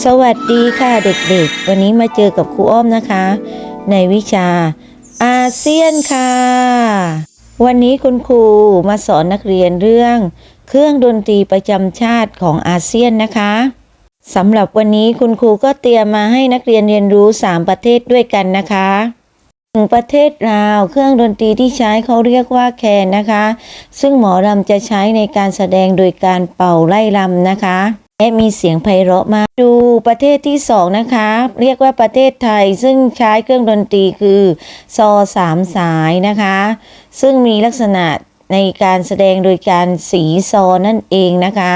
สวัสดีค่ะเด็กๆ วันนี้มาเจอกับครูอ้อมนะคะ ในวิชาอาเซียนค่ะ วันนี้คุณครูมาสอนนักเรียนเรื่อง เครื่องดนตรีประจำชาติของอาเซียนนะคะสำหรับวันนี้คุณครูก็เตรียมมาให้นักเรียนเรียนรู้ 3 ประเทศด้วยกันนะคะหนึ่งประเทศลาวเครื่องดนตรีที่ใช้เขาเรียกว่าแคนนะคะ ซึ่งหมอรำจะใช้ในการแสดงโดยการเป่าไล่รำนะคะ และมีเสียงไพเราะมาก ดูประเทศที่สองนะคะ เรียกว่าประเทศไทยซึ่งใช้เครื่องดนตรีคือซอสามสายนะคะ ซึ่งมีลักษณะในการแสดงโดยการสีซอนั่นเองนะคะ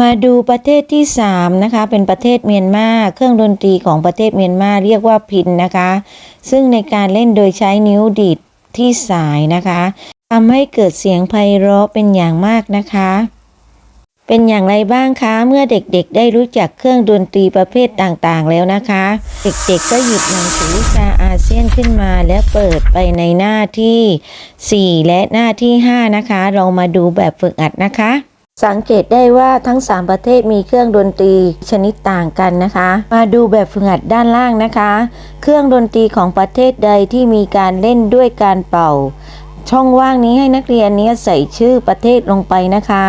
มาดูประเทศที่สามนะคะเป็นประเทศเมียนมาเครื่องดนตรีของประเทศเมียนมาเรียกว่าพินนะคะ ซึ่งในการเล่นโดยใช้นิ้วดีดที่สายนะคะทำให้เกิดเสียงไพเราะเป็นอย่างมากนะคะ เป็นอย่างไรบ้างคะ เมื่อเด็กๆ ได้รู้จักเครื่องดนตรีประเภทต่างๆ แล้วนะคะ เด็กๆ ก็หยิบหนังสือวิชาอาเซียนขึ้นมา และเปิดไปในหน้าที่ 4 และหน้าที่ 5 นะคะ เรามาดูแบบฝึกอัดนะคะ สังเกตได้ว่าทั้ง 3 ประเทศมีเครื่องดนตรีชนิดต่างกันนะคะ มาดูแบบฝึกหัดด้านล่างนะคะ เครื่องดนตรีของประเทศใดที่มีการเล่นด้วยการเป่า ช่องว่างนี้ให้นักเรียนเนี้ใส่ชื่อประเทศลงไปนะคะ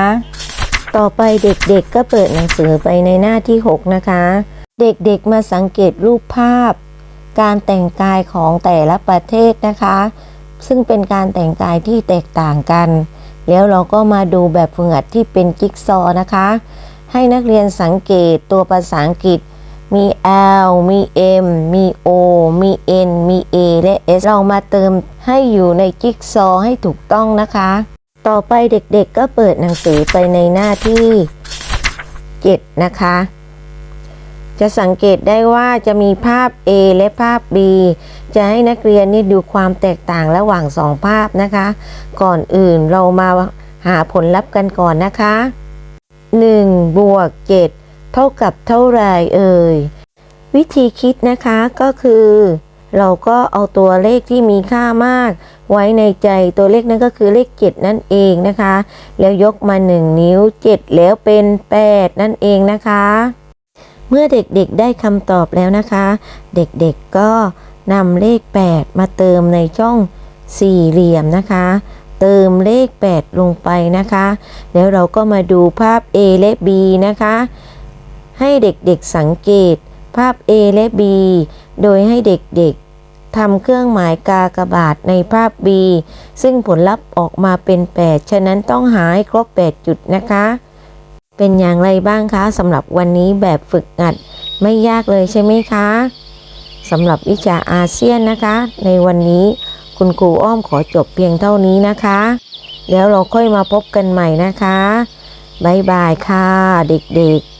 ต่อไปเด็กๆก็เปิดหนังสือไปในหน้าที่ 6 นะคะ เด็กๆมาสังเกตรูปภาพ การแต่งกายของแต่ละประเทศนะคะ ซึ่งเป็นการแต่งกายที่แตกต่างกัน แล้วเราก็มาดูแบบฝึกหัดที่เป็นจิ๊กซอนะคะ ให้นักเรียนสังเกตตัวภาษาอังกฤษมี L มี M มี O มี N มี A และ S เรามาเติมให้อยู่ในจิ๊กซอให้ถูกต้องนะคะ ต่อไปเด็กๆก็เปิดหนังสือไปในหน้าที่ 7 นะคะ จะสังเกตได้ว่าจะมีภาพ A และภาพ B จะให้นักเรียนนี่ดูความแตกต่างระหว่างสองภาพนะคะ ก่อนอื่นเรามาหาผลลัพธ์กันก่อนนะคะ 1 บวก 7 เท่ากับเท่าไรเอ่ย วิธีคิดนะคะก็คือ เราก็เอาตัวเลขที่มีค่ามาก ไว้ในใจตัวเลขนั้นก็คือเลข 7 นั่นเองนะคะ แล้วยกมา 1 นิ้ว 7 แล้วเป็น 8 นั่นเองนะคะ เมื่อเด็กๆได้คำตอบแล้วนะคะ เด็กๆก็นำเลข 8 มาเติมในช่องสี่เหลี่ยมนะคะ เติมเลข 8 ลงไปนะคะ แล้วเราก็มาดูภาพ A และ B นะคะ ให้เด็กๆสังเกตภาพ A และ B โดยให้เด็กๆ ทำเครื่องหมายกากบาทในภาพ B ซึ่งผลลัพธ์ออกมาเป็น 8 ฉะนั้นต้องหาให้ครบ 8 จุดนะคะ เป็นอย่างไรบ้างคะสำหรับวันนี้แบบฝึกหัดไม่ยากเลยใช่ไหมคะสำหรับวิชาอาเซียนนะคะ ในวันนี้คุณครูอ้อมขอจบเพียงเท่านี้นะคะ แล้วเราค่อยมาพบกันใหม่นะคะ บ๊ายบายค่ะ เด็กๆ